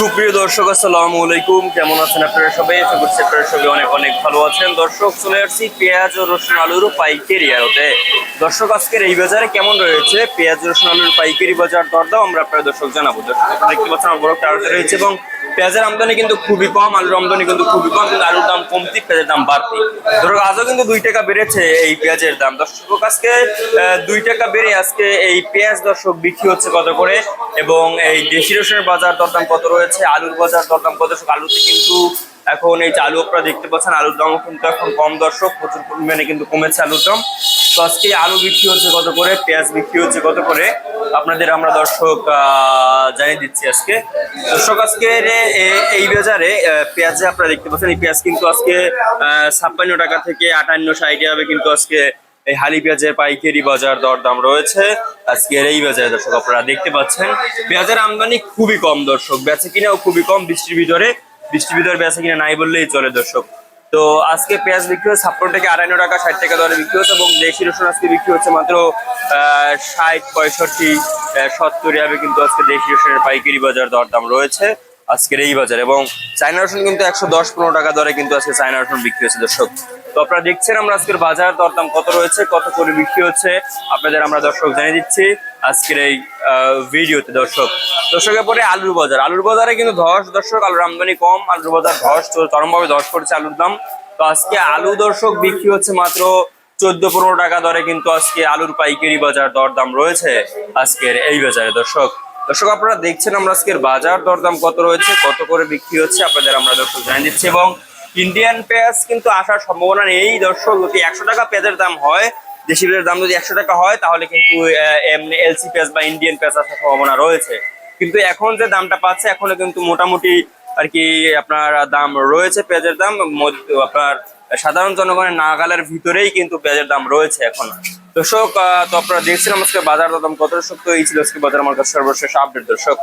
সুপ্রিয় দর্শক, আসসালামু আলাইকুম। কেমন আছেন আপনারা সবাই? আশা করছি আপনারা সবাই অনেক অনেক ভালো আছেন। দর্শক, চলে আসছি পেঁয়াজ ও রসুন আলুর পাইকারি আড়তে। দর্শক, আজকের এই বাজারে কেমন রয়েছে? পেঁয়াজ, রসুন আলুর পাইকারি বাজার দরদাম আমরা আপনারা দর্শক জানাব। দর্শক, দেখতে পাচ্ছেন বড় একটা রয়েছে এবং পেঁয়াজের আমদানি কিন্তু খুবই কম, আলুর আমদানি কিন্তু খুবই কম, কিন্তু আলুর দাম কমতি, পেঁয়াজের দাম বাড়তি। ধরো আজও কিন্তু দুই টাকা বেড়েছে এই পেঁয়াজের দাম। দর্শক, আজকে দুই টাকা বেড়ে আজকে এই পেঁয়াজ দর্শক বিক্রি হচ্ছে কত করে? এবং এই দেশি রসুনের বাজার দরদাম কত রয়েছে? আলুর বাজার দরদাম কত? আলুতে কিন্তু এখন এই যে আলু আপনারা দেখতে পাচ্ছেন, আলুর দামও কিন্তু এখন কম দর্শক, প্রচুর পরিমাণে কিন্তু কমেছে আলুর দাম। তো আজকে আলু বিক্রি হচ্ছে কত করে? পেঁয়াজ বিক্রি হচ্ছে কত করে? আপনাদের আমরা দর্শক জানিয়ে দিচ্ছি আজকে। দর্শক, আজকে এই বাজারে পেঁয়াজে আপনারা দেখতে পাচ্ছেন, এই পেঁয়াজ কিন্তু আজকে ছাপ্পান্ন টাকা থেকে আটান্ন ষাট হবে কিন্তু আজকে এই হালি পেঁয়াজের পাইকারি বাজার দরদাম রয়েছে আজকের এই বাজারে। দর্শক, আপনারা দেখতে পাচ্ছেন, পেঁয়াজের আমদানি খুবই কম দর্শক, বেচে কিনাও খুবই কম, বৃষ্টির ভিতরে বৃষ্টির ভিতরে বেচে কিনা নাই বললেই চলে দর্শক। তো আজকে পেঁয়াজ বিক্রি হচ্ছে ছাপ্পান্ন থেকে আড়াইন্ন টাকা, ষাট টাকা দরে বিক্রি হচ্ছে এবং দেশি রসুন আজকে বিক্রি হচ্ছে মাত্র ষাট, পঁয়ষট্টি সত্তর। হবে কিন্তু আজকে দেশি রসুনের পাইকারি বাজার দরদাম রয়েছে। আজকের এই বাজার। এবং চায়না রসুন কিন্তু একশো দশ পনেরো টাকা দরে কিন্তু আজকে চায়না রসুন বিক্রি হচ্ছে দর্শক। তো আপনারা দেখছেন আমরা আজকের বাজার দরদাম কত রয়েছে, কত করে বিক্রি হচ্ছে, আপনাদের আমরা দর্শক জানিয়ে দিচ্ছি আজকের এই ভিডিওতে, দর্শক। দর্শকের পরে আলুর বাজার। আলুর বাজারে কিন্তু ধস, দর্শক, আলুর আমদানি কম, আলুর বাজার ধস চরমভাবে ধস করেছে আলুর দাম। তো আজকে আলু, দর্শক, বিক্রি হচ্ছে মাত্র চোদ্দ পনেরো টাকা দরে, কিন্তু আজকে আলুর পাইকারি বাজার দরদাম রয়েছে আজকের এই বাজারে, দর্শক। দর্শক, আপনারা দেখছেন আমরা আজকের বাজার, দরদাম কত রয়েছে, কত করে বিক্রি হচ্ছে, আপনাদের আমরা দর্শক জানিয়ে দিচ্ছি। এবং ইন্ডিয়ান পেঁয়াজ কিন্তু আসার সম্ভাবনা নেই, দর্শক, যদি একশো টাকা পেঁয়াজের দাম হয়, দেশি পেঁয়াজের দাম যদি একশো টাকা হয়, তাহলে কিন্তু এলসি পেঁয়াজ বা ইন্ডিয়ান পেঁয়াজ আসার সম্ভাবনা রয়েছে। কিন্তু এখন যে দামটা পাচ্ছে, এখনও কিন্তু মোটামুটি আর কি আপনার দাম রয়েছে পেঁয়াজের দাম আপনার সাধারণ জনগণের নাগালের ভিতরেই কিন্তু পেঁয়াজের দাম রয়েছে এখন। দর্শক তো আপনারা দেখছিলাম আজকে বাজার দাম কত দর্শক তো এই ছিল আজকে বাজার আমার কাছে সর্বশেষ আপডেট। দর্শক